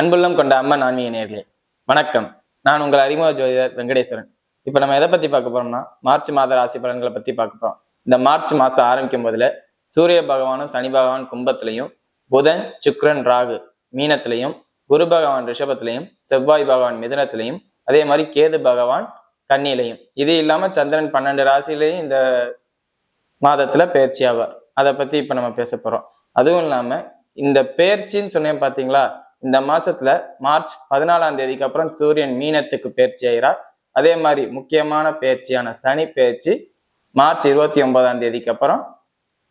அன்புள்ளம் கொண்ட அம்மன் ஆன்மீக நேர்களே வணக்கம். நான் உங்கள் அறிமுக ஜோதிடர் வெங்கடேஸ்வரன். இப்போ நம்ம எதை பற்றி பார்க்க போறோம்னா மார்ச் மாத ராசி பலன்களை பற்றி பார்க்க போறோம். இந்த மார்ச் மாதம் ஆரம்பிக்கும் போதுல சூரிய பகவானும் சனி பகவான் கும்பத்திலையும் புதன் சுக்ரன் ராகு மீனத்திலையும் குரு பகவான் ரிஷபத்திலையும் செவ்வாய் பகவான் மிதுனத்திலையும் அதே மாதிரி கேது பகவான் கன்னியிலையும் இது இல்லாம சந்திரன் பன்னெண்டு ராசியிலையும் இந்த மாதத்துல பயிற்சி ஆவார். அதை பத்தி இப்ப நம்ம பேச போறோம். அதுவும் இல்லாம இந்த பேர்ச்சின்னு சொன்னேன் பாத்தீங்களா? இந்த மாசத்துல மார்ச் பதினாலாம் தேதிக்கு அப்புறம் சூரியன் மீனத்துக்கு பயிற்சி ஆகிறார். அதே மாதிரி முக்கியமான பயிற்சியான சனி பயிற்சி மார்ச் இருபத்தி ஒன்பதாம் தேதிக்கு அப்புறம்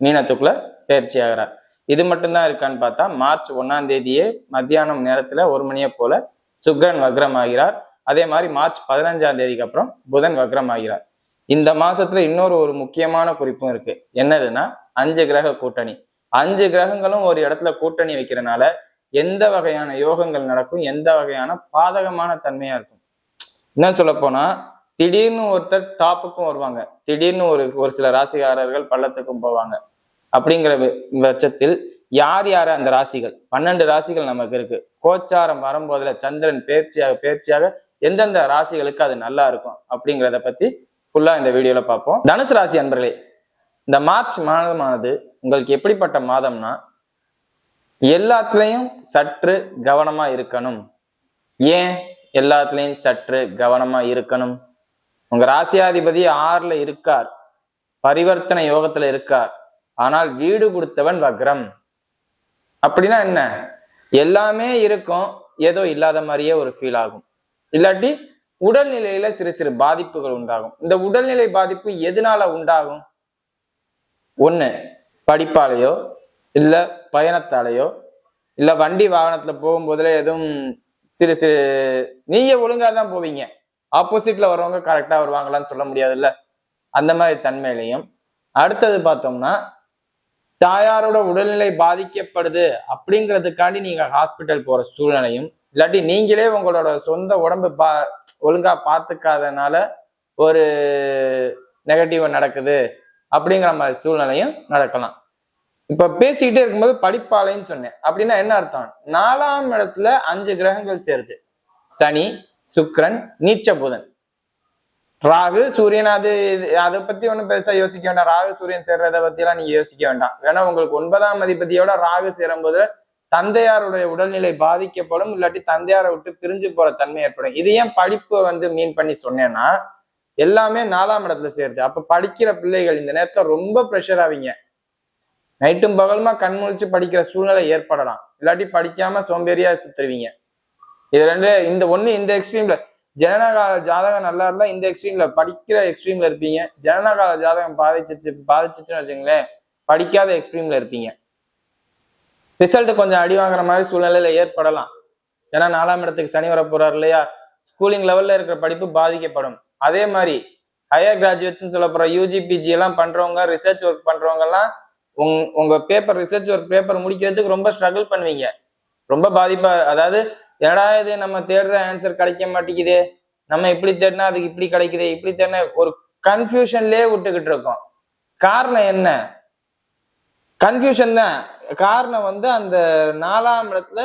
மீனத்துக்குள்ள பயிற்சி ஆகிறார். இது மட்டும்தான் இருக்கான்னு பார்த்தா மார்ச் ஒன்னாம் தேதியே மத்தியானம் நேரத்துல ஒரு மணியை போல சுக்ரன் வக்ரம் ஆகிறார் அதே மாதிரி மார்ச் பதினஞ்சாம் தேதிக்கு அப்புறம் புதன் வக்ரம் ஆகிறார் இந்த மாசத்துல இன்னொரு ஒரு முக்கியமான குறிப்பும் இருக்கு. என்னதுன்னா அஞ்சு கிரக கூட்டணி. அஞ்சு கிரகங்களும் ஒரு இடத்துல கூட்டணி வைக்கிறனால எந்த வகையான யோகங்கள் நடக்கும் எந்த வகையான பாதகமான தன்மையா இருக்கும். என்ன சொல்ல போனா திடீர்னு ஒருத்தர் டாப்புக்கும் வருவாங்க. திடீர்னு ஒரு ஒரு சில ராசிக்காரர்கள் பள்ளத்துக்கும் போவாங்க. அப்படிங்கிற பட்சத்தில் யார் யார் அந்த ராசிகள்? பன்னெண்டு ராசிகள் நமக்கு இருக்கு. கோச்சாரம் வரும்போதுல சந்திரன் பேர்ச்சியாக பேர்ச்சியாக எந்தெந்த ராசிகளுக்கு அது நல்லா இருக்கும் அப்படிங்கிறத பத்தி ஃபுல்லா இந்த வீடியோல பார்ப்போம். தனுசு ராசி அன்பர்களே இந்த மார்ச் மாதமானது உங்களுக்கு எப்படிப்பட்ட மாதம்னா எல்லாத்துலயும் சற்று கவனமா இருக்கணும். ஏன் எல்லாத்துலயும் சற்று கவனமா இருக்கணும்? உங்க ராசியாதிபதி ஆறுல இருக்கார் பரிவர்த்தனை யோகத்துல இருக்கார் ஆனால் வீடு கொடுத்தவன் வக்ரம். அப்படின்னா என்ன? எல்லாமே இருக்கும் ஏதோ இல்லாத மாதிரியே ஒரு ஃபீல் ஆகும். இல்லாட்டி உடல்நிலையில சிறு சிறு பாதிப்புகள் உண்டாகும். இந்த உடல்நிலை பாதிப்பு எதனால உண்டாகும்? ஒண்ணு படிப்பாலேயோ இல்ல பயணத்தாலேயோ இல்ல வண்டி வாகனத்துல போகும்போதுல எதுவும் சிறு சிறு நீங்க ஒழுங்கா தான் போவீங்க. ஆப்போசிட்ல வரவங்க கரெக்டா வருவாங்களான்னு சொல்ல முடியாதுல்ல? அந்த மாதிரி தன்மையிலையும். அடுத்தது பார்த்தோம்னா தாயாரோட உடல்நிலை பாதிக்கப்படுது அப்படிங்கிறதுக்காண்டி நீங்க ஹாஸ்பிட்டல் போற சூழ்நிலையும் இல்லாட்டி நீங்களே உங்களோட சொந்த உடம்பு பா ஒழுங்கா பார்த்துக்காதனால ஒரு நெகட்டிவ் நடக்குது அப்படிங்கிற மாதிரி சூழ்நிலையும் நடக்கலாம். இப்ப பேசிக்கிட்டே இருக்கும்போது படிப்பாளைன்னு சொன்னேன். அப்படின்னா என்ன அர்த்தம்? நாலாம் இடத்துல அஞ்சு கிரகங்கள் சேருது. சனி சுக்ரன் நீச்ச புதன் ராகு சூரியன் அது இது- அதை பத்தி ஒன்றும் பெருசா யோசிக்க வேண்டாம். ராகு சூரியன் சேர்றதை பத்தி எல்லாம் நீங்க யோசிக்க வேண்டாம். வேணா உங்களுக்கு ஒன்பதாம் அதிபதியோட ராகு சேரும் சேரும்போது தந்தையாருடைய உடல்நிலை பாதிக்கப்படும் இல்லாட்டி தந்தையாரை விட்டு பிரிஞ்சு போற தன்மை ஏற்படும். இது ஏன் படிப்பு வந்து மீன் பண்ணி சொன்னேன்னா எல்லாமே நாலாம் இடத்துல சேருது. அப்ப படிக்கிற பிள்ளைகள் இந்த நேரத்தை ரொம்ப ப்ரெஷர் ஆவீங்க நைட்டும் பகலுமா கண் முழிச்சு படிக்கிற சூழ்நிலை ஏற்படலாம். இல்லாட்டி படிக்காம சோம்பேறியா சுத்துருவீங்க. இது ரெண்டு இந்த ஒண்ணு இந்த எக்ஸ்ட்ரீம்ல ஜனனகால ஜாதகம் நல்லா இருந்தா இந்த எக்ஸ்ட்ரீம்ல படிக்கிற எக்ஸ்ட்ரீம்ல இருப்பீங்க. ஜனனகால ஜாதகம் பாதிச்சிச்சு பாதிச்சிச்சுன்னு வச்சுங்களேன் படிக்காத எக்ஸ்ட்ரீம்ல இருப்பீங்க. ரிசல்ட் கொஞ்சம் அடி வாங்குற மாதிரி சூழ்நிலையில ஏற்படலாம். ஏன்னா நாலாம் இடத்துக்கு சனி வர போறாரு இல்லையா ஸ்கூலிங் லெவல்ல இருக்கிற படிப்பு பாதிக்கப்படும். அதே மாதிரி ஹையர் கிராஜுவேட்ஸ்னு சொல்ல போற யூஜி பிஜி எல்லாம் பண்றவங்க ரிசர்ச் ஒர்க் பண்றவங்க எல்லாம் உங் உங்க பேப்பர் ரிசர்ச் ஒர்க் பேப்பர் முடிக்கிறதுக்கு ரொம்ப ஸ்ட்ரகிள் பண்ணுவீங்க. ரொம்ப பாதிப்பா அதாவது என்னடா இது நம்ம தேடுற ஆன்சர் கிடைக்க மாட்டேங்குதே. நம்ம இப்படி தேடினா அதுக்கு இப்படி கிடைக்குதே. இப்படி தேடினா ஒரு கன்ஃபியூஷன்லயே விட்டுக்கிட்டு இருக்கோம். காரணம் என்ன? கன்ஃபியூஷன் தான். காரணம் வந்து அந்த நாலாம் இடத்துல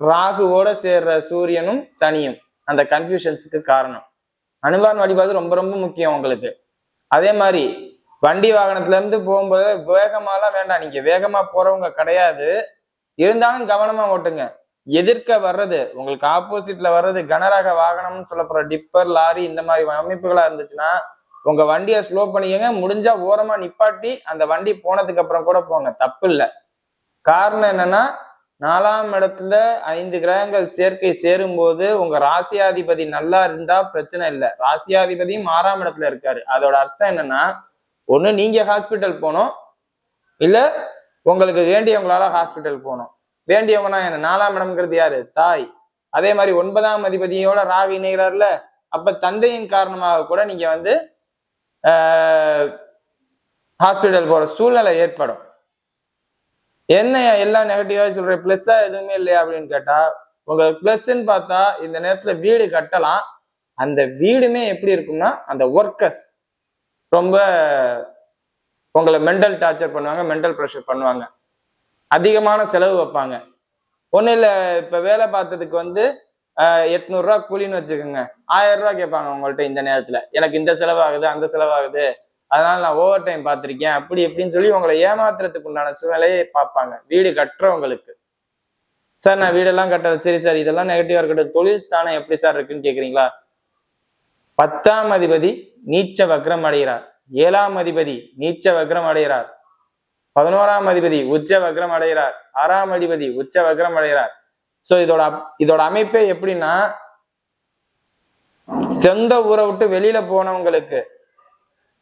ராகுவோட சேர்ற சூரியனும் சனியும். அந்த கன்ஃபியூஷன்ஸுக்கு காரணம். அனுமான் வழிபாடு ரொம்ப ரொம்ப முக்கியம் உங்களுக்கு. அதே மாதிரி வண்டி வாகனத்துல இருந்து போகும்போது வேகமாலாம் வேண்டாம். நீங்க வேகமா போறவங்க கிடையாது. இருந்தாலும் கவனமா ஓட்டுங்க. எதிர்க்க வர்றது உங்களுக்கு ஆப்போசிட்ல வர்றது கனரக வாகனம்னு சொல்லப்படுற டிப்பர் லாரி இந்த மாதிரி அமைப்புகளா இருந்துச்சுன்னா உங்க வண்டியை ஸ்லோ பண்ணிக்கங்க. முடிஞ்சா ஓரமா நிப்பாட்டி அந்த வண்டி போனதுக்கு அப்புறம் கூட போங்க. தப்பு இல்லை. காரணம் என்னன்னா நாலாம் இடத்துல ஐந்து கிரகங்கள் சேர்க்கை சேரும்போது உங்க ராசியாதிபதி நல்லா இருந்தா பிரச்சனை இல்லை. ராசியாதிபதியும் ஆறாம் இடத்துல இருக்காரு. அதோட அர்த்தம் என்னன்னா ஒண்ணு நீங்க ஹாஸ்பிட்டல் போகணும். இல்ல உங்களுக்கு வேண்டியவங்களால ஹாஸ்பிட்டல் போகணும். வேண்டியவங்கன்னா என்ன நாலாம் இடம்ங்கிறது யாரு? தாய். அதே மாதிரி ஒன்பதாம் அதிபதியோட ராகு இணைகிறார்ல அப்ப தந்தையின் காரணமாக கூட நீங்க வந்து ஹாஸ்பிட்டல் போகிற சூழ்நிலை ஏற்படும். என்ன எல்லாம் நெகட்டிவாக சொல்கிற ப்ளஸ்ஸாக எதுவுமே இல்லையா அப்படின்னு கேட்டால் உங்களுக்கு ப்ளஸ்ன்னு பார்த்தா இந்த நேரத்தில் வீடு கட்டலாம். அந்த வீடுமே எப்படி இருக்கும்னா அந்த ஒர்க்கர்ஸ் ரொம்ப உங்களை மென்டல் டார்ச்சர் பண்ணுவாங்க மென்டல் ப்ரெஷர் பண்ணுவாங்க. அதிகமான செலவு வைப்பாங்க. ஒன்றும் இல்லை இப்போ வேலை பார்த்ததுக்கு வந்து எட்நூறுரூவா கூலின்னு வச்சுக்கோங்க. ஆயிரம் ரூபா கேட்பாங்க உங்கள்கிட்ட இந்த நேரத்தில். எனக்கு இந்த செலவாகுது அந்த செலவாகுது. அதனால நான் ஓவர் டைம் பார்த்துருக்கேன். அப்படி இப்படின்னு சொல்லி உங்களை ஏமாத்துறதுக்கு உண்டான சூழ்நிலையை பார்ப்பாங்க. வீடு கட்டுறவங்களுக்கு. சார் நான் வீடெல்லாம் கட்டது சரி சார் இதெல்லாம் நெகட்டிவா இருக்கட்டும். தொழில் ஸ்தானம் எப்படி சார் இருக்குன்னு கேக்குறீங்களா? பத்தாம் அதிபதி நீச்ச வக்ரம் அடைகிறார். ஏழாம் அதிபதி நீச்ச வக்ரம் அடைகிறார். பதினோராம் அதிபதி உச்ச வக்ரம் அடைகிறார். ஆறாம் அதிபதி உச்ச வக்ரம் அடைகிறார். சோ இதோட அப்- இதோட அமைப்பே எப்படின்னா சொந்த ஊரை விட்டு வெளியில போனவங்களுக்கு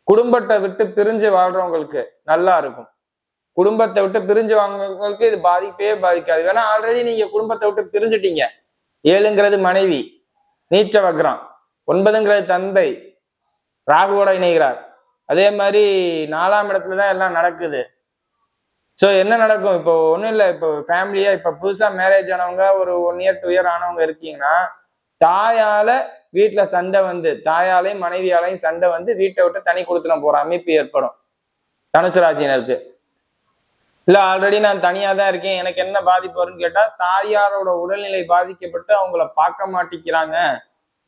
குடும்பத்தை விட்டு பிரிஞ்சு வாழ்றவங்களுக்கு நல்லா இருக்கும். குடும்பத்தை விட்டு பிரிஞ்சு வாங்குறவங்களுக்கு இது பாதிப்பே பாதிக்காது. வேணா ஆல்ரெடி நீங்க குடும்பத்தை விட்டு பிரிஞ்சுட்டீங்க. ஏழுங்கிறது மனைவி நீச்ச வக்ரம் ஒன்பதுங்கிறது தந்தை ராகுவோட இணைகிறார். அதே மாதிரி நாலாம் இடத்துல தான் எல்லாம் நடக்குது. ஸோ என்ன நடக்கும்? இப்போ ஒன்றும் இல்லை. இப்போ ஃபேமிலியாக இப்போ புதுசாக மேரேஜ் ஆனவங்க ஒரு ஒன் இயர் டூ இயர் ஆனவங்க இருக்கீங்கன்னா தாயால வீட்டில் சண்டை வந்து தாயாலையும் மனைவியாலையும் சண்டை வந்து வீட்டை விட்டு தனி கொடுத்துன போகிற அமைப்பு ஏற்படும். தனுசு ராசினருக்கு இல்லை ஆல்ரெடி நான் தனியாக தான் இருக்கேன். எனக்கு என்ன பாதிப்பு வரும்னு கேட்டால் தாயாரோட உடல்நிலை பாதிக்கப்பட்டு அவங்கள பார்க்க மாட்டேங்கிறாங்க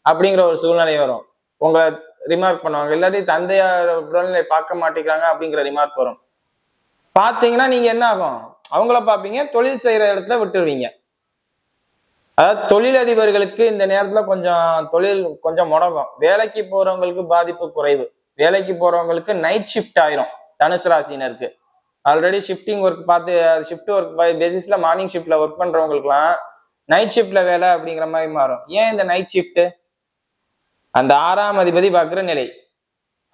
அப்படிங்கிற ஒரு சூழ்நிலை வரும். உங்களை ரிமார்க் பண்ணுவாங்க. இல்லாட்டி தந்தையார் உடல்நிலை பார்க்க மாட்டேங்கிறாங்க அப்படிங்கிற ரிமார்க் வரும். பார்த்தீங்கன்னா நீங்க என்ன ஆகும்? அவங்கள பார்ப்பீங்க தொழில் செய்யற இடத்துல விட்டுருவீங்க. அதாவது தொழிலதிபர்களுக்கு இந்த நேரத்துல கொஞ்சம் தொழில் கொஞ்சம் முடங்கும். வேலைக்கு போறவங்களுக்கு பாதிப்பு குறைவு. வேலைக்கு போறவங்களுக்கு நைட் ஷிஃப்ட் ஆயிரும் தனுசு ராசினருக்கு ஆல்ரெடி ஷிஃப்டிங் ஒர்க் பார்த்து ஷிஃப்ட் ஒர்க் பை பேசிஸ்ல மார்னிங் ஷிஃப்ட்ல ஒர்க் பண்றவங்களுக்குலாம் நைட் ஷிஃப்ட்ல வேலை அப்படிங்கிற மாதிரி மாறும். ஏன் இந்த நைட் ஷிஃப்ட் அந்த ஆறாம் அதிபதி வக்ர நிலை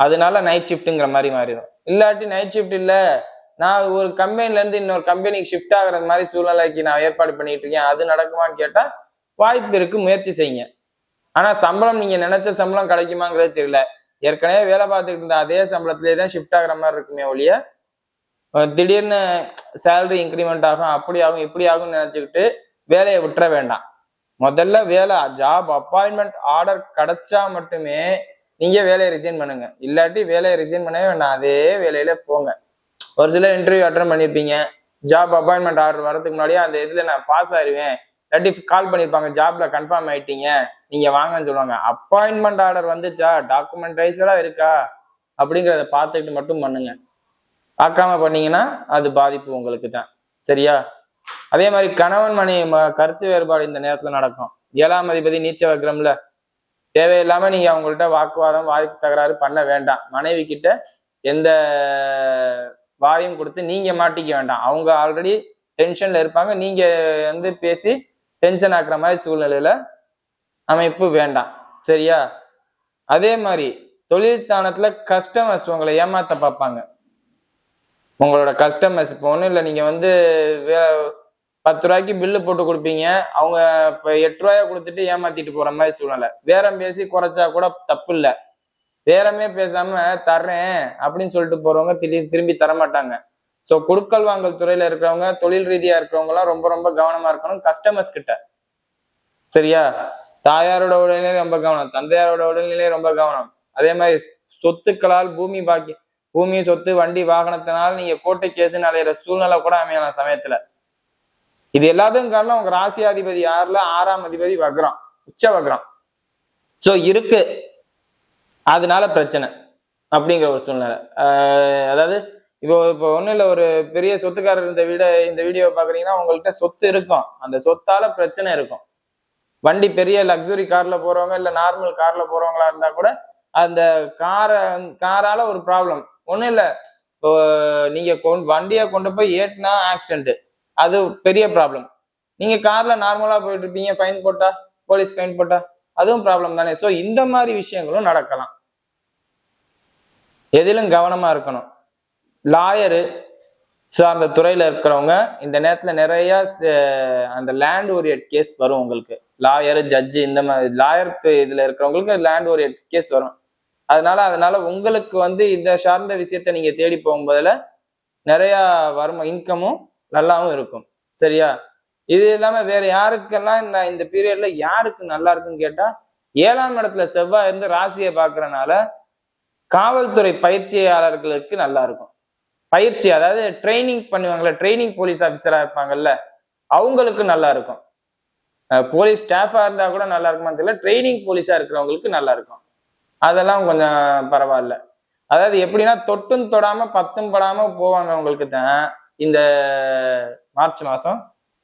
அதனால நைட் ஷிஃப்ட்டுங்கிற மாதிரி மாறிடும் இல்லாட்டி நைட் ஷிஃப்ட் இல்லை நான் ஒரு கம்பெனிலேருந்து இன்னொரு கம்பெனிக்கு ஷிஃப்ட் ஆகிற மாதிரி சூழ்நிலைக்கு நான் ஏற்பாடு பண்ணிட்டு இருக்கேன். அது நடக்குமான்னு கேட்டால் வாய்ப்பு இருக்கு முயற்சி செய்யுங்க. ஆனால் சம்பளம் நீங்கள் நினைச்ச சம்பளம் கிடைக்குமாங்கிறது தெரியல. ஏற்கனவே வேலை பார்த்துக்கிட்டு இருந்த அதே சம்பளத்திலே தான் ஷிஃப்ட் ஆகுற மாதிரி இருக்குமே ஒழிய திடீர்னு சேலரி இன்க்ரிமெண்ட் ஆகும் அப்படி ஆகும் இப்படி ஆகும்னு நினச்சிக்கிட்டு வேலையை விட்டுற வேண்டாம். முதல்ல வேலை ஜாப் அப்பாயின்மெண்ட் ஆர்டர் கிடைச்சா மட்டுமே நீங்கள் வேலையை ரிசைன் பண்ணுங்க. இல்லாட்டி வேலையை ரிசைன் பண்ணவே வேண்டாம். அதே வேலையில போங்க. ஒரு சில இன்டர்வியூ அட்டன் பண்ணியிருப்பீங்க ஜாப் அப்பாயின்மெண்ட் ஆர்டர் வரதுக்கு முன்னாடியே அந்த இதில் நான் பாஸ் ஆயிடுவேன் இல்லாட்டி கால் பண்ணியிருப்பாங்க ஜாப்ல கன்ஃபார்ம் ஆயிட்டீங்க நீங்க வாங்கன்னு சொல்லுவாங்க. அப்பாயின்மெண்ட் ஆர்டர் வந்துச்சா? டாக்குமெண்டைஸ்டா இருக்கா? அப்படிங்கிறத பார்த்துக்கிட்டு மட்டும் பண்ணுங்க. பார்க்காம பண்ணீங்கன்னா அது பாதிப்பு உங்களுக்கு தான். சரியா? அதே மாதிரி கணவன் மணி ம- கருத்து வேறுபாடு இந்த நேரத்துல நடக்கும். ஏழாம் அதிபதி நீச்ச வக்ரம்ல. தேவையில்லாம நீங்க அவங்கள்ட்ட வாக்குவாதம் வாய்ப்பு தகராறு பண்ண வேண்டாம். மனைவி கிட்ட எந்த வாயும் கொடுத்து நீங்க மாட்டிக்க வேண்டாம். அவங்க ஆல்ரெடி டென்ஷன்ல இருப்பாங்க. நீங்க வந்து பேசி டென்ஷன் ஆக்குற மாதிரி சூழ்நிலையில அமைப்பு வேண்டாம். சரியா? அதே மாதிரி தொழில் ஸ்தானத்துல கஸ்டமர்ஸ் உங்களை ஏமாத்த பார்ப்பாங்க. உங்களோட கஸ்டமர்ஸ் இப்போ ஒன்றும் இல்லை. நீங்கள் வந்து வே பத்து ரூபாய்க்கு பில்லு போட்டு கொடுப்பீங்க. அவங்க இப்போ எட்டு ரூபாயா கொடுத்துட்டு ஏமாத்திட்டு போகிற மாதிரி சூழ்நிலை. பேரம் பேசி குறைச்சா கூட தப்பு இல்லை. பேரமே பேசாம தர்றேன் அப்படின்னு சொல்லிட்டு போறவங்க திடீர் திரும்பி தர மாட்டாங்க ஸோ கொடுக்கல் வாங்கல் துறையில இருக்கிறவங்க தொழில் ரீதியா இருக்கிறவங்க எல்லாம் ரொம்ப ரொம்ப கவனமா இருக்கணும் கஸ்டமர்ஸ் கிட்ட. சரியா? தாயாரோட உடல்நிலை ரொம்ப கவனம் தந்தையாரோட உடல்நிலை ரொம்ப கவனம். அதே மாதிரி சொத்துக்களால் பூமி பாக்கி பூமி சொத்து வண்டி வாகனத்தினால் நீங்க கோட்டை கேசுன்னு அலையிற சூழ்நிலை கூட அமையலாம் சமயத்துல. இது எல்லாத்துக்கும் காரணம் உங்க ராசியாதிபதி யாருல? ஆறாம் அதிபதி வக்ரம் உச்ச வக்ரம். சோ இருக்கு. அதனால பிரச்சனை அப்படிங்கிற ஒரு சூழ்நிலை. அதாவது இப்போ இப்போ ஒன்றும் இல்லை ஒரு பெரிய சொத்துக்காரர் இந்த வீட இந்த வீடியோ பார்க்குறீங்கன்னா உங்கள்கிட்ட சொத்து இருக்கும். அந்த சொத்தால பிரச்சனை இருக்கும். வண்டி பெரிய லக்ஸுரி கார்ல போறவங்க இல்லை நார்மல் கார்ல போறவங்களா இருந்தா கூட அந்த காரை காரால ஒரு ப்ராப்ளம் ஒன்றும் இல்லை. இப்போ நீங்க கொண் வண்டியை கொண்டு போய் ஏட்டினா ஆக்சிடென்ட் அது பெரிய ப்ராப்ளம் நீங்க கார்ல நார்மலா போயிட்டு இருப்பீங்க ஃபைன் போட்டா போலீஸ் ஃபைன் போட்டா அதுவும் ப்ராப்ளம் தானே. ஸோ இந்த மாதிரி விஷயங்களும் நடக்கலாம். எதிலும் கவனமா இருக்கணும். லாயரு சார்ந்த துறையில இருக்கிறவங்க இந்த நேரத்துல நிறைய அந்த லேண்ட் ஓரியட் கேஸ் வரும் உங்களுக்கு. லாயரு ஜட்ஜு இந்த மாதிரி லாயருக்கு இதுல இருக்கிறவங்களுக்கு லேண்ட் ஓரியட் கேஸ் வரும். அதனால அதனால உங்களுக்கு வந்து இந்த சார்ந்த விஷயத்த நீங்க தேடி போகும்போதுல நிறைய வரும் இன்கமும் நல்லாவும் இருக்கும். சரியா? இது இல்லாம வேற யாருக்கெல்லாம் இந்த இந்த பீரியட்ல யாருக்கு நல்லா இருக்குன்னு கேட்டா ஏழாம் இடத்துல செவ்வாய் இருந்து ராசியை பார்க்கறனால காவல்துறை பயிற்சியாளர்களுக்கு நல்லா இருக்கும் பயிற்சி அதாவது ட்ரைனிங் பண்ணுவாங்கல்ல ட்ரைனிங் போலீஸ் ஆஃபீஸராக இருப்பாங்கல்ல அவங்களுக்கு நல்லா இருக்கும் போலீஸ் ஸ்டாஃபாக இருந்தால் கூட நல்லா இருக்குமா தெரியல ட்ரைனிங் போலீஸாக இருக்கிறவங்களுக்கு நல்லா இருக்கும் அதெல்லாம் கொஞ்சம் பரவாயில்ல. அதாவது எப்படின்னா தொட்டும் தொடாமல் பத்தும் படாமல் போவாங்க அவங்களுக்கு தான் இந்த மார்ச் மாதம்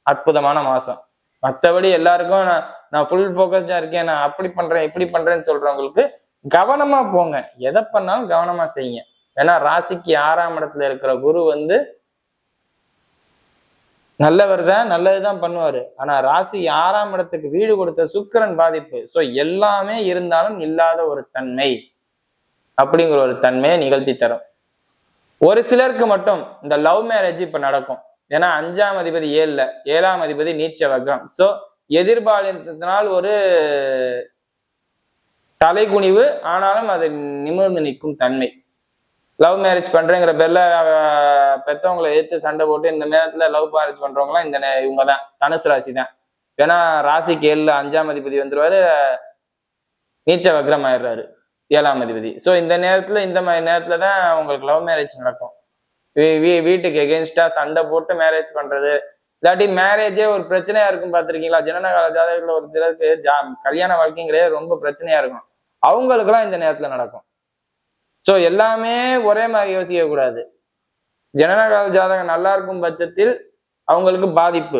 அற்புதமான மாதம். மற்றபடி எல்லாருக்கும் நான் நான் ஃபுல் ஃபோக்கஸ்டாக இருக்கேன் நான் அப்படி பண்ணுறேன் இப்படி பண்ணுறேன்னு சொல்கிறவங்களுக்கு கவனமா போங்க. எதை பண்ணாலும் கவனமா செய்யுங்க. ஏன்னா ராசிக்கு ஆறாம் இடத்துல இருக்கிற குரு வந்து நல்லவர் தான் நல்லதுதான் பண்ணுவாரு. ஆனா ராசி ஆறாம் இடத்துக்கு வீடு கொடுத்த சுக்கிரன் பாதிப்பு. சோ எல்லாமே இருந்தாலும் இல்லாத ஒரு தன்மை அப்படிங்கிற ஒரு தன்மையை நிகழ்த்தி தரும். ஒரு சிலருக்கு மட்டும் இந்த லவ் மேரேஜ் இப்ப நடக்கும். ஏன்னா அஞ்சாம் அதிபதி ஏழுல ஏழாம் அதிபதி நீச்ச வக்ரம். சோ எதிர்பாலினால் ஒரு தலைகுனிவு ஆனாலும் அது நிமிர்ந்து நிற்கும் தன்மை. லவ் மேரேஜ் பண்றேங்கிற பேர்ல பெத்தவங்களை எதிர்த்து சண்டை போட்டு இந்த நேரத்துல லவ் மேரேஜ் பண்றவங்கலாம் இந்த இவங்க தான் தனுசு ராசி தான் ஏன்னா ராசிக்கு ஏழுல அஞ்சாம் அதிபதி வந்துருவாரு. நீச்ச வக்ரம் ஆயிடுறாரு ஏழாம் அதிபதி. ஸோ இந்த நேரத்துல இந்த மாதிரி நேரத்துல தான் உங்களுக்கு லவ் மேரேஜ் நடக்கும். வீ- வீ- வீட்டுக்கு எகென்ஸ்டா சண்டை போட்டு மேரேஜ் பண்றது. இல்லாட்டி மேரேஜே ஒரு பிரச்சனையா இருக்கும் பார்த்துருக்கீங்களா? ஜனனகால ஜாதகத்துல ஒரு சிலருக்கு ஜா கல்யாண வாழ்க்கைங்கிறதே ரொம்ப பிரச்சனையா இருக்கும் அவங்களுக்குலாம் இந்த நேரத்துல நடக்கும். ஸோ எல்லாமே ஒரே மாதிரி யோசிக்க கூடாது ஜனனகால ஜாதகம் நல்லா இருக்கும் பட்சத்தில் அவங்களுக்கு பாதிப்பு.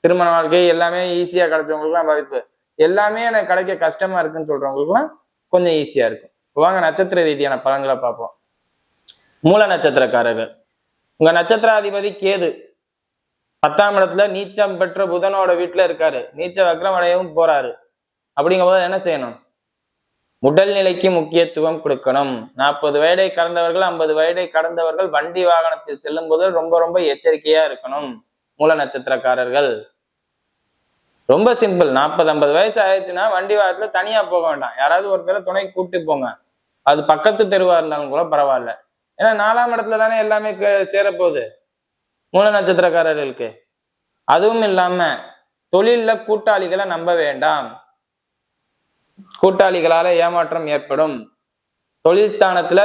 திருமண வாழ்க்கை எல்லாமே ஈஸியா கிடைச்சவங்களுக்குலாம் பாதிப்பு. எல்லாமே எனக்கு கிடைக்க கஷ்டமா இருக்குன்னு சொல்றவங்களுக்குலாம் கொஞ்சம் ஈஸியா இருக்கும். வாங்க நட்சத்திர ரீதியான பலன்களை பார்ப்போம். மூல நட்சத்திரக்காரர்கள். உங்க நட்சத்திராதிபதி கேது. பத்தாம் இடத்துல நீச்சம் பெற்ற புதனோட வீட்டில் இருக்காரு. நீச்ச வக்ரம் அடையவும் போறாரு. அப்படிங்கும்போது என்ன செய்யணும்? உடல் நிலைக்கு முக்கியத்துவம் கொடுக்கணும். நாற்பது வயதை கடந்தவர்கள் ஐம்பது வயதை கடந்தவர்கள் வண்டி வாகனத்தில் செல்லும் போது ரொம்ப ரொம்ப எச்சரிக்கையா இருக்கணும் மூல நட்சத்திரக்காரர்கள். ரொம்ப சிம்பிள். நாற்பது ஐம்பது வயசு ஆயிடுச்சுன்னா வண்டி வாகனத்துல தனியா போக வேண்டாம். யாராவது ஒருத்தரை துணை கூட்டு போங்க. அது பக்கத்து தெருவா இருந்தாலும் கூட பரவாயில்ல. ஏன்னா நாலாம் இடத்துல தானே எல்லாமே சேரப்போகுது. மூல நட்சத்திரக்காரர்களுக்கு. அதுவும் இல்லாம தொழில்ல கூட்டாளிகளை நம்ப வேண்டாம். கூட்டாளிகளால ஏமாற்றம் ஏற்படும். தொழில் ஸ்தானத்துல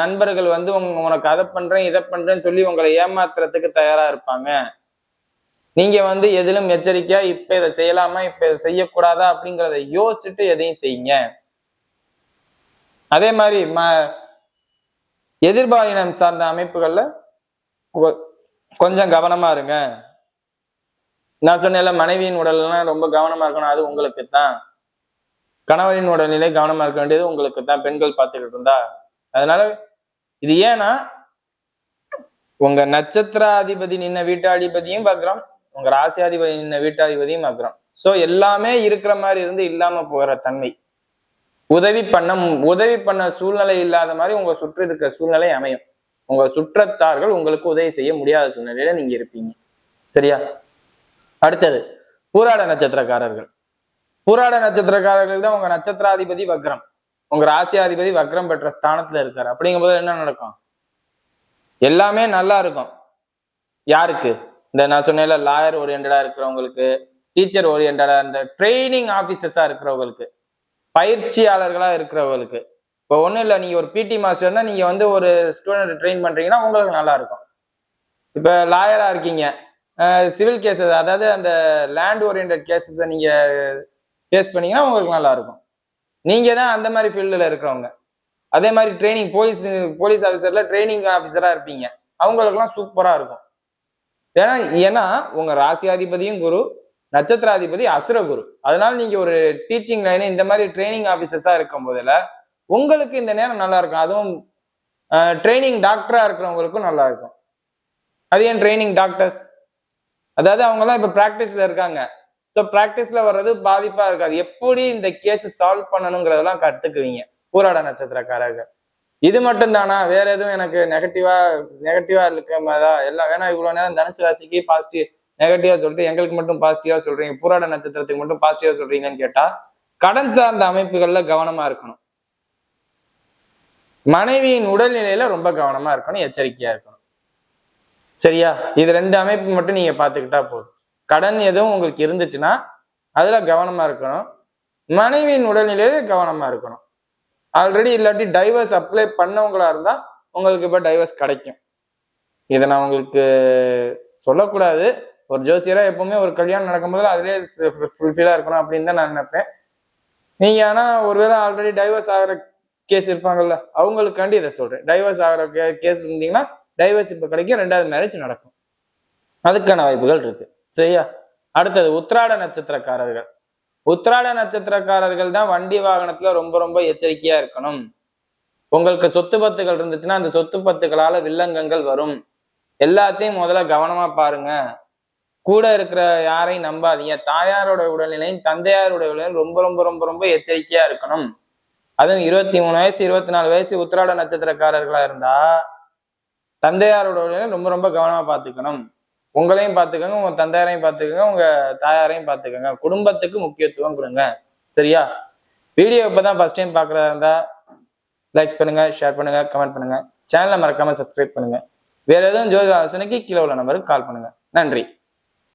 நண்பர்கள் வந்து உங்க உனக்கு அதை பண்றேன் இதை பண்றேன்னு சொல்லி உங்களை ஏமாத்துறதுக்கு தயாரா இருப்பாங்க. நீங்க வந்து எதிலும் எச்சரிக்கையா இப்ப இதை செய்யலாமா இப்ப இதை செய்யக்கூடாதா அப்படிங்கிறத யோசிச்சுட்டு எதையும் செய்யுங்க. அதே மாதிரி ம எதிர்பாலினம் சார்ந்த அமைப்புகள்ல கொஞ்சம் கவனமா இருங்க. நான் சொன்னேன்ல மனைவியின் உடல்லாம் ரொம்ப கவனமா இருக்கணும் அது உங்களுக்கு தான் கணவரின் உடல்நிலை கவனமா இருக்க வேண்டியது உங்களுக்கு தான் பெண்கள் பார்த்துக்கிட்டு இருந்தா. அதனால இது ஏன்னா உங்க நட்சத்திராதிபதி நின்ன வீட்டாதிபதியும் வக்ரம் உங்க ராசியாதிபதி நின்ன வீட்டாதிபதியும் வக்ரம். சோ எல்லாமே இருக்கிற மாதிரி இருந்து இல்லாம போகிற தன்மை. உதவி பண்ண உதவி பண்ண சூழ்நிலை இல்லாத மாதிரி உங்க சுற்றி இருக்கிற சூழ்நிலை அமையும். உங்க சுற்றத்தார்கள் உங்களுக்கு உதவி செய்ய முடியாத சூழ்நிலையில நீங்க இருப்பீங்க. சரியா? அடுத்தது பூராட நட்சத்திரக்காரர்கள். பூராட நட்சத்திரக்காரர்கள் தான் உங்க நட்சத்திராதிபதி வக்ரம். உங்க ராசியாதிபதி வக்ரம் பெற்ற ஸ்தானத்துல இருக்காரு. அப்படிங்கும்போது என்ன நடக்கும்? எல்லாமே நல்லா இருக்கும். யாருக்கு? இந்த நான் சொன்னேன்ல லாயர் ஓரியன்டா இருக்கிறவங்களுக்கு டீச்சர் ஓரியன்டா இந்த ட்ரைனிங் ஆபீசர்ஸா இருக்கிறவங்களுக்கு பயிற்சியாளர்களா இருக்கிறவங்களுக்கு. இப்போ ஒன்றும் இல்லை நீங்கள் ஒரு பிடி மாஸ்டர்னா நீங்கள் வந்து ஒரு ஸ்டூடெண்ட் ட்ரெயின் பண்ணுறீங்கன்னா உங்களுக்கு நல்லா இருக்கும். இப்போ லாயராக இருக்கீங்க. சிவில் கேசஸ் அதாவது அந்த லேண்ட் ஓரியன்ட் கேசஸை நீங்கள் ஃபேஸ் பண்ணீங்கன்னா உங்களுக்கு நல்லா இருக்கும். தான் அந்த மாதிரி ஃபீல்டில் இருக்கிறவங்க. அதே மாதிரி ட்ரைனிங் போலீஸ் போலீஸ் ஆஃபீஸரில் ட்ரைனிங் ஆஃபீஸராக இருப்பீங்க. அவங்களுக்குலாம் சூப்பராக இருக்கும். ஏன்னா ஏன்னா உங்கள் ராசியாதிபதியும் குரு நட்சத்திராதிபதி அசுர குரு. அதனால நீங்கள் ஒரு டீச்சிங் லைனு இந்த மாதிரி ட்ரைனிங் ஆஃபீஸர்ஸாக இருக்கும் போதில் உங்களுக்கு இந்த நேரம் நல்லா இருக்கும். அதுவும் ட்ரைனிங் டாக்டரா இருக்கிறவங்களுக்கும் நல்லா இருக்கும். அது ஏன் ட்ரைனிங் டாக்டர்ஸ் அதாவது அவங்கெல்லாம் இப்ப ப்ராக்டிஸில் இருக்காங்க. ஸோ ப்ராக்டிஸில் வர்றது பாதிப்பா இருக்காது. எப்படி இந்த கேஸ் சால்வ் பண்ணணுங்கிறதெல்லாம் கத்துக்குவீங்க. பூராட நட்சத்திரக்காரர்கள். இது மட்டும் தானா வேற எதுவும் எனக்கு நெகட்டிவா நெகட்டிவா இருக்கமாதா எல்லாம் வேணா இவ்வளவு நேரம் தனுசு ராசிக்கு பாசிட்டிவ் நெகட்டிவா சொல்லிட்டு எங்களுக்கு மட்டும் பாசிட்டிவா சொல்றீங்க. பூராட நட்சத்திரத்துக்கு மட்டும் பாசிட்டிவா சொல்றீங்கன்னு கேட்டா கடன் சார்ந்த அமைப்புகள்ல கவனமா இருக்கணும். மனைவியின் உடல்நிலையில ரொம்ப கவனமா இருக்கணும் எச்சரிக்கையா இருக்கணும். சரியா? இது ரெண்டு அமைப்பு மட்டும் நீங்க பாத்துக்கிட்டா போதும். கடன் எதுவும் உங்களுக்கு இருந்துச்சுன்னா அதுல கவனமா இருக்கணும். மனைவியின் உடல்நிலையில கவனமா இருக்கணும். ஆல்ரெடி இல்லாட்டி டைவர்ஸ் அப்ளை பண்ணவங்களா இருந்தா உங்களுக்கு இப்போ டைவர்ஸ் கிடைக்கும். இதை நான் உங்களுக்கு சொல்லக்கூடாது. ஒரு ஜோசியரா எப்பவுமே ஒரு கல்யாணம் நடக்கும்போது அதிலே ஃபுல்ஃபில்லா இருக்கணும் அப்படின்னு தான் நான் நினைப்பேன். நீங்க ஆனா ஒருவேளை ஆல்ரெடி டைவர்ஸ் ஆகிற கேஸ் இருப்பாங்கல்ல அவங்களுக்காண்டி இதை சொல்றேன். டைவர்ஸ் ஆகிற கேஸ் இருந்தீங்கன்னா டைவர்ஸ் இப்போ கிடைக்கும் ரெண்டாவது மேரேஜ் நடக்கும். அதுக்கான வாய்ப்புகள் இருக்கு. சரியா? அடுத்தது உத்ராட நட்சத்திரக்காரர்கள். உத்ராட நட்சத்திரக்காரர்கள் தான் வண்டி வாகனத்துல ரொம்ப ரொம்ப எச்சரிக்கையா இருக்கணும். உங்களுக்கு சொத்து பத்துகள் இருந்துச்சுன்னா அந்த சொத்து பத்துகளால வில்லங்கங்கள் வரும். எல்லாத்தையும் முதல்ல கவனமா பாருங்க. கூட இருக்கிற யாரையும் நம்பாதீங்க. தாயாரோட உடல்நிலையும் தந்தையாரோட உடல்நிலையும் ரொம்ப ரொம்ப ரொம்ப ரொம்ப எச்சரிக்கையா இருக்கணும். அதுவும் இருபத்தி மூணு வயசு இருபத்தி நாலு வயசு உத்திராட நட்சத்திரக்காரர்களா இருந்தா தந்தையாரோட ரொம்ப ரொம்ப கவனமா பார்த்துக்கணும். உங்களையும் பார்த்துக்கோங்க உங்க தந்தையாரையும் பாத்துக்கோங்க உங்க தாயாரையும் பாத்துக்கோங்க குடும்பத்துக்கு முக்கியத்துவம் கொடுங்க. சரியா? வீடியோ இப்பதான் ஃபர்ஸ்ட் டைம் பார்க்குறதா இருந்தா லைக்ஸ் பண்ணுங்க ஷேர் பண்ணுங்க கமெண்ட் பண்ணுங்க. சேனலை மறக்காம சப்ஸ்கிரைப் பண்ணுங்க. வேற எதுவும் ஜோதி ஆலோசனைக்கு கீழே உள்ள நம்பருக்கு கால் பண்ணுங்க. நன்றி.